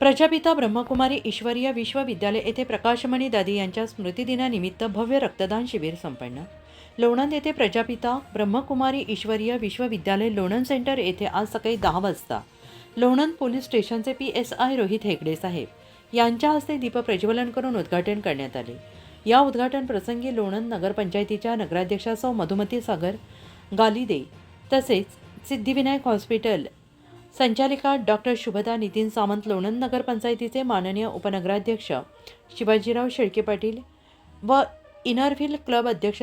प्रजापिता ब्रह्मकुमारी ईश्वरीय विश्वविद्यालय येथे प्रकाशमणी दादी यांच्या स्मृतिदिनानिमित्त भव्य रक्तदान शिबिर संपन्न. लोणंद येथे प्रजापिता ब्रह्मकुमारी ईश्वरीय विश्वविद्यालय लोणंद सेंटर येथे आज सकाळी दहा वाजता. लोणंद पोलीस स्टेशनचे P S I Rohit Hegde साहेब यांच्या हस्ते दीप प्रज्वलन करून उद्घाटन करण्यात आले. या उद्घाटन प्रसंगी लोणंद नगरपंचायतीच्या नगराध्यक्षा सौ मधुमती सागर गालिदे तसेच सिद्धिविनायक हॉस्पिटल संचालिका डॉक्टर शुभदा नितीन सावंत लोणंद नगरपंचायतीचे माननीय उपनगराध्यक्ष शिवाजीराव शेळके पाटील व इनरव्हिल क्लब अध्यक्ष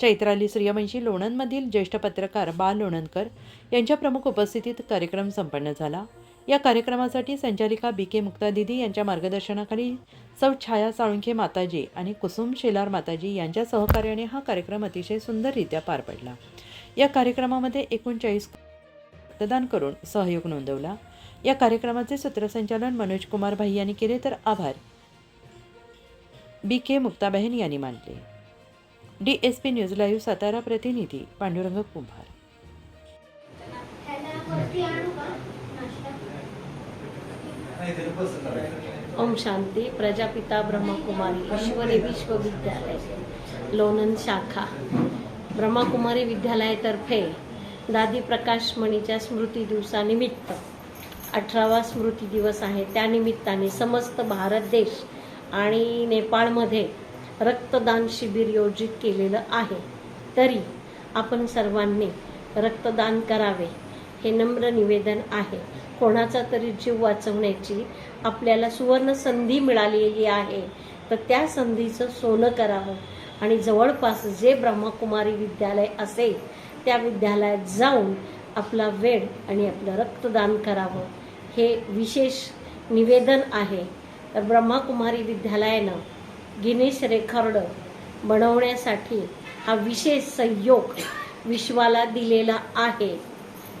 चैत्राली सूर्यवंशी लोणंदमधील ज्येष्ठ पत्रकार बाल लोणंदकर यांच्या प्रमुख उपस्थितीत कार्यक्रम संपन्न झाला. या कार्यक्रमासाठी संचालिका बी के मुक्ता दिदी यांच्या मार्गदर्शनाखाली सौ छाया साळुंखे माताजी आणि कुसुम शेलार माताजी यांच्या सहकार्याने हा कार्यक्रम अतिशय सुंदररित्या पार पडला. या कार्यक्रमामध्ये एकोणचाळीस रक्तदान करून सहयोग नोंदवला. या कार्यक्रमाचे सूत्रसंचालन मनोज कुमार भाई यांनी केले तर आभार. बी के मुक्ताबहेन यांनी मानले. D S P news live Satara प्रतिनिधी पांडुरंग कुंभार. ओम शांती प्रजापिता ब्रह्मकुमारी ईश्वरी विश्वविद्यालय लोणंद शाखा. ब्रह्मकुमारी विद्यालयातर्फे दादी प्रकाशमणीच्या स्मृती दिवसानिमित्त अठरावा स्मृती दिवस आहे. त्यानिमित्ताने समस्त भारत देश आणि नेपाळमध्ये रक्तदान शिबिर योजित केलेलं आहे. तरी आपण सर्वांनी रक्तदान करावे हे नम्र निवेदन आहे. कोणाचा तरी जीव वाचवण्याची आपल्याला सुवर्ण संधी मिळालेली आहे. तर त्या संधीचं सोनं करावं आणि जवळपास जे ब्रह्मकुमारी विद्यालय असेल त्या विद्यालयात जाऊन आपला वेळ आणि आपलं रक्तदान करावं. हे विशेष निवेदन आहे. तर ब्रह्मकुमारी विद्यालयानं गिनीस रेकॉर्ड बनवण्यासाठी हा विशेष संयोग विश्वाला दिलेला आहे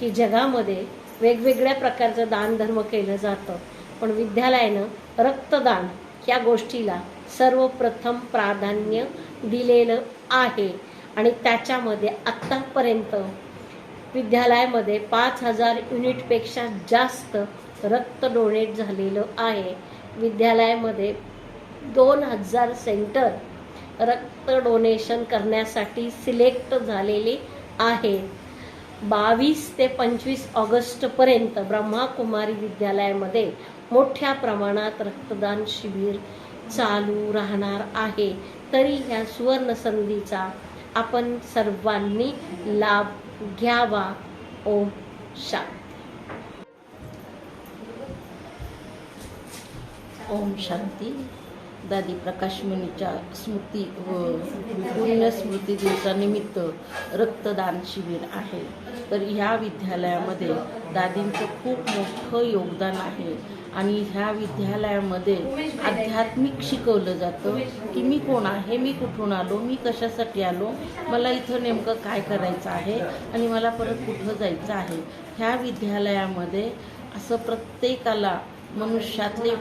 की जगामध्ये वेगवेगळ्या प्रकारचं दानधर्म केलं जातं. पण विद्यालयानं रक्तदान या गोष्टीला सर्वप्रथम प्राधान्य दिलेलं आहे. आणि त्याच्यामध्ये आत्तापर्यंत विद्यालयामध्ये पाच हजार युनिटपेक्षा जास्त रक्त डोनेट झालेलं आहे. विद्यालयामध्ये दोन हजार सेंटर रक्त डोनेशन करण्यासाठी सिलेक्ट झालेले आहे. बावीस ते पंचवीस ऑगस्टपर्यंत ब्रह्माकुमारी विद्यालयामध्ये मोठ्या प्रमाणात रक्तदान शिबिर चालू राहणार आहे. तरी ह्या सुवर्ण संधीचा आपण सर्वांनी लाभ घ्यावा. ओम शांती. ओम शांती. दादी प्रकाशमणीच्या स्मृती व पुण्यस्मृती दिवसानिमित्त रक्तदान शिबिर आहे. तर ह्या विद्यालयामध्ये दादींचं खूप मोठं योगदान आहे. आणि ह्या विद्यालयामध्ये आध्यात्मिक शिकवलं जातं की मी कोण आहे मी कुठून आलो मी कशासाठी आलो मला इथं नेमकं काय करायचं आहे आणि मला परत कुठं जायचं आहे. ह्या विद्यालयामध्ये असं प्रत्येकाला मनुष्यातले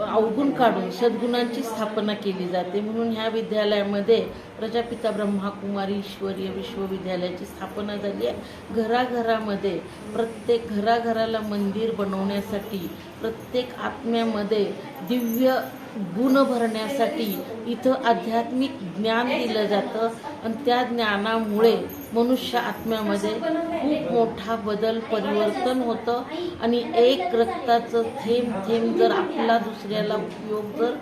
अवगुण काढून सद्गुणांची स्थापना केली जाते. म्हणून ह्या विद्यालयामध्ये प्रजापिता ब्रह्माकुमारी ईश्वरीय विश्वविद्यालयाची स्थापना झाली आहे. घराघरामध्ये प्रत्येक घराघराला मंदिर बनवण्यासाठी प्रत्येक आत्म्यामध्ये दिव्य गुण भरण्यासाठी इथं आध्यात्मिक ज्ञान दिलं जातं. आणि त्या ज्ञानामुळे मनुष्य आत्म्यामध्ये खूप मोठा बदल परिवर्तन होतं. आणि एक रक्ताचं थेंब थेंब जर आपला दुसऱ्याला उपयोग जर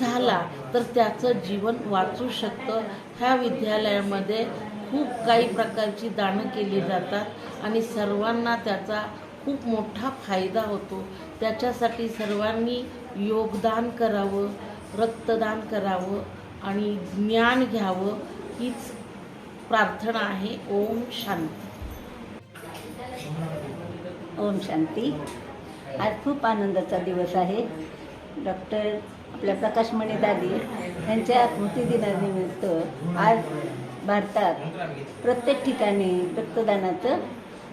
झाला तर त्याचं जीवन वाचू शकतं. ह्या विद्यालयामध्ये खूप काही प्रकारची दानं केली जातात. आणि सर्वांना त्याचा खूप मोठा फायदा होतो. त्याच्यासाठी सर्वांनी योगदान करावं रक्तदान करावं आणि ज्ञान घ्यावं हीच प्रार्थना आहे. ओम शांती. ओम शांती. आज खूप आनंदाचा दिवस आहे. डॉक्टर आपल्या प्रकाशमणी दादी यांच्या स्मृतिदिनानिमित्त आज भारतात प्रत्येक ठिकाणी रक्तदानाचं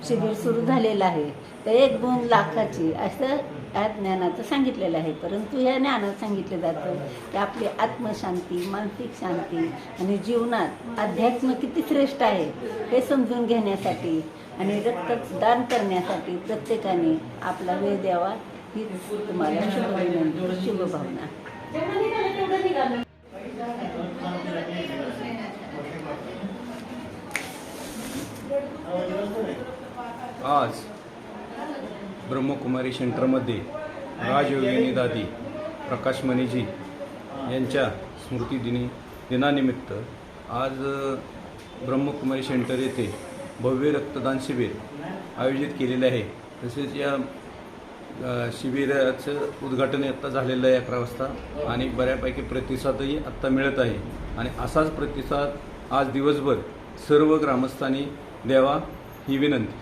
शिबिर सुरू झालेलं आहे. तर एक दोन लाखाची असं या ज्ञानाचं सांगितलेलं आहे. परंतु या ज्ञानात सांगितलं जातं की आपली आत्मशांती मानसिक शांती आणि जीवनात अध्यात्म किती श्रेष्ठ आहे हे समजून घेण्यासाठी आणि रक्तदान करण्यासाठी प्रत्येकाने आपला वेळ द्यावा. ही तुम्हाला शुभ विनंती शुभभावना आज ब्रह्मकुमारी सेंटरमध्ये राजयोगिनी दादी प्रकाश मणिजी यांच्या स्मृतिदिनी दिनानिमित्त आज ब्रह्मकुमारी सेंटर येथे भव्य रक्तदान शिबिर आयोजित केलेले आहे. तसेच या शिबिराचं उद्घाटन आत्ता झालेलं आहे अकरा वाजता आणि बऱ्यापैकी प्रतिसादही आत्ता मिळत आहे. आणि असाच प्रतिसाद आज दिवसभर सर्व ग्रामस्थांनी द्यावा ही विनंती.